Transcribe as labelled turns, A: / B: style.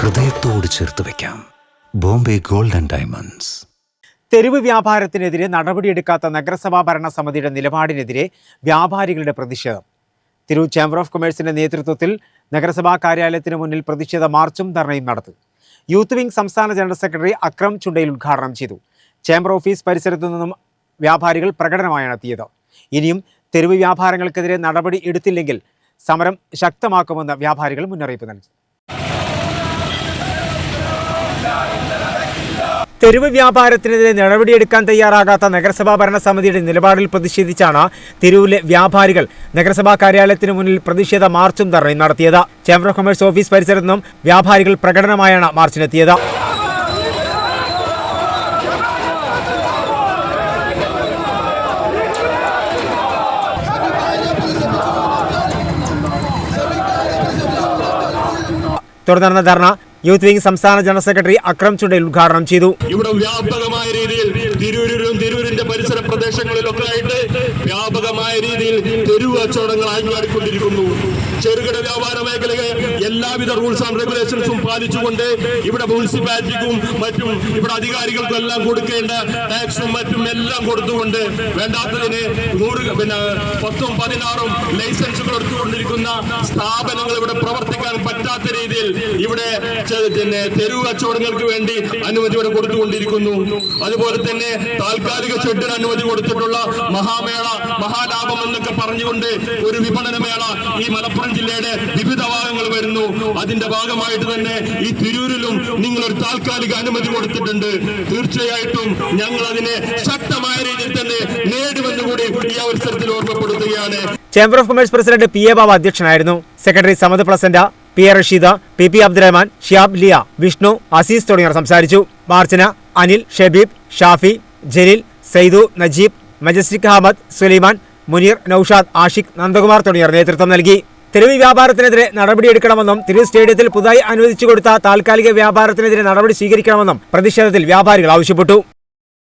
A: ഹൃദയത്തോട് ചേർത്ത് വെക്കാം. Bombay gold and diamonds.
B: തെരുവ് വ്യാപാരത്തിനെതിരെ നടപടിയെടുക്കാത്ത നഗരസഭാ ഭരണസമിതിയുടെ നിലപാടിനെതിരെ വ്യാപാരികളുടെ പ്രതിഷേധം. തിരൂർ ചേംബർ ഓഫ് കൊമേഴ്സിന്റെ നേതൃത്വത്തിൽ നഗരസഭാ കാര്യാലയത്തിന് മുന്നിൽ പ്രതിഷേധ മാർച്ചും ധർണയും നടത്തി. യൂത്ത് വിംഗ് സംസ്ഥാന ജനറൽ സെക്രട്ടറി അക്രം ചുണ്ടയിൽ ഉദ്ഘാടനം ചെയ്തു. ചേംബർ ഓഫീസ് പരിസരത്തു നിന്നും വ്യാപാരികൾ പ്രകടനമായാണ് എത്തിയത്. ഇനിയും തെരുവ് വ്യാപാരങ്ങൾക്കെതിരെ നടപടി എടുത്തില്ലെങ്കിൽ സമരം ശക്തമാക്കുമെന്ന് വ്യാപാരികൾ മുന്നറിയിപ്പ് നൽകി. തെരുവ് വ്യാപാരത്തിനെതിരെ നടപടിയെടുക്കാൻ തയ്യാറാകാത്ത നഗരസഭാ ഭരണസമിതിയുടെ നിലപാടിൽ പ്രതിഷേധിച്ചാണ് തിരൂരിലെ വ്യാപാരികൾ നഗരസഭാ കാര്യാലയത്തിന് മുന്നിൽ പ്രതിഷേധ മാർച്ചും ധർണയും നടത്തിയത്. ചേംബർ ഓഫ് കൊമേഴ്സ് ഓഫീസ് പരിസരത്തു നിന്നും വ്യാപാരികൾ പ്രകടനമായാണ് മാർച്ചിനെത്തിയത്. തുടർന്ന് നടന്ന ധർണ യൂത്ത് വിംഗ് സംസ്ഥാന ജനറൽ സെക്രട്ടറി അക്രം ചുണ്ടയിൽ ഉദ്ഘാടനം ചെയ്തു.
C: ഇവിടെ വ്യാപകമായ രീതിയിൽ തിരൂരിലും തിരൂരിന്റെ പരിസര പ്രദേശങ്ങളിലൊക്കെ ആയിട്ട് വ്യാപകമായ രീതിയിൽ തെരുവ് കച്ചവടങ്ങൾ അഴിഞ്ഞാടിക്കൊണ്ടിരിക്കുന്നു ചെറുകിട വ്യാപാര മേഖലയെ എല്ലാവിധ റൂൾസ് ആൻഡ് റെഗുലേഷൻസും പാലിച്ചുകൊണ്ട് ഇവിടെ മുനിസിപ്പാലിറ്റിക്കും മറ്റും ഇവിടെ അധികാരികൾക്കും എല്ലാം കൊടുക്കേണ്ട ടാക്സും മറ്റും എല്ലാം കൊടുത്തുകൊണ്ട് വേണ്ടാത്തതിന് നൂറ് പിന്നെ പത്തും പതിനാറും ലൈസൻസുകൾ എടുത്തുകൊണ്ടിരിക്കുന്ന സ്ഥാപനങ്ങൾ ഇവിടെ പ്രവർത്തിക്കാൻ പറ്റാത്ത രീതിയിൽ ഇവിടെ പിന്നെ തെരുവ് കച്ചവടങ്ങൾക്ക് വേണ്ടി അനുമതി ഇവിടെ കൊടുത്തുകൊണ്ടിരിക്കുന്നു. അതുപോലെ തന്നെ താൽക്കാലിക ഷെഡിന് അനുമതി കൊടുത്തിട്ടുള്ള മഹാമേള മഹാലാഭം എന്നൊക്കെ പറഞ്ഞുകൊണ്ട് ഒരു വിപണന മേള ഈ മലപ്പുറം ജില്ലയുടെ വിവിധ ഭാഗങ്ങൾ വരുന്നു. അതിന്റെ ഭാഗമായിട്ട് തന്നെ ഈ തിരൂരിലും നിങ്ങൾ ഒരു താൽക്കാലിക അനുമതി കൊടുത്തിട്ടുണ്ട്. തീർച്ചയായിട്ടും ഞങ്ങൾ അതിനെ ശക്തമായ രീതിയിൽ തന്നെ നേടുമെന്ന് കൂടി ഈ അവസരത്തിൽ ഓർമ്മപ്പെടുത്തുകയാണ്.
B: Chamber of commerce president P A Baba അധ്യക്ഷനായിരുന്നു secretary Samath Pleasant P A Rasheeda P P Abdurahman Shiyab Liya Vishnu Azeez തുടങ്ങിയവർ സംസാരിച്ചു. മാർച്ചിന് അനിൽ ഷബീബ് ഷാഫി ജലീൽ സൈദു നജീബ് മജസ്റ്റിക് അഹമ്മദ് സുലൈമാൻ മുനീർ നൌഷാദ് ആഷിഖ് നന്ദകുമാർ തുടങ്ങിയവർ നേതൃത്വം നൽകി. തെരുവ് വ്യാപാരത്തിനെതിരെ നടപടിയെടുക്കണമെന്നും തിരൂർ സ്റ്റേഡിയത്തിൽ പുതുതായി അനുവദിച്ചു കൊടുത്ത താൽക്കാലിക വ്യാപാരത്തിനെതിരെ നടപടി സ്വീകരിക്കണമെന്നും പ്രതിഷേധത്തിൽ വ്യാപാരികൾ ആവശ്യപ്പെട്ടു.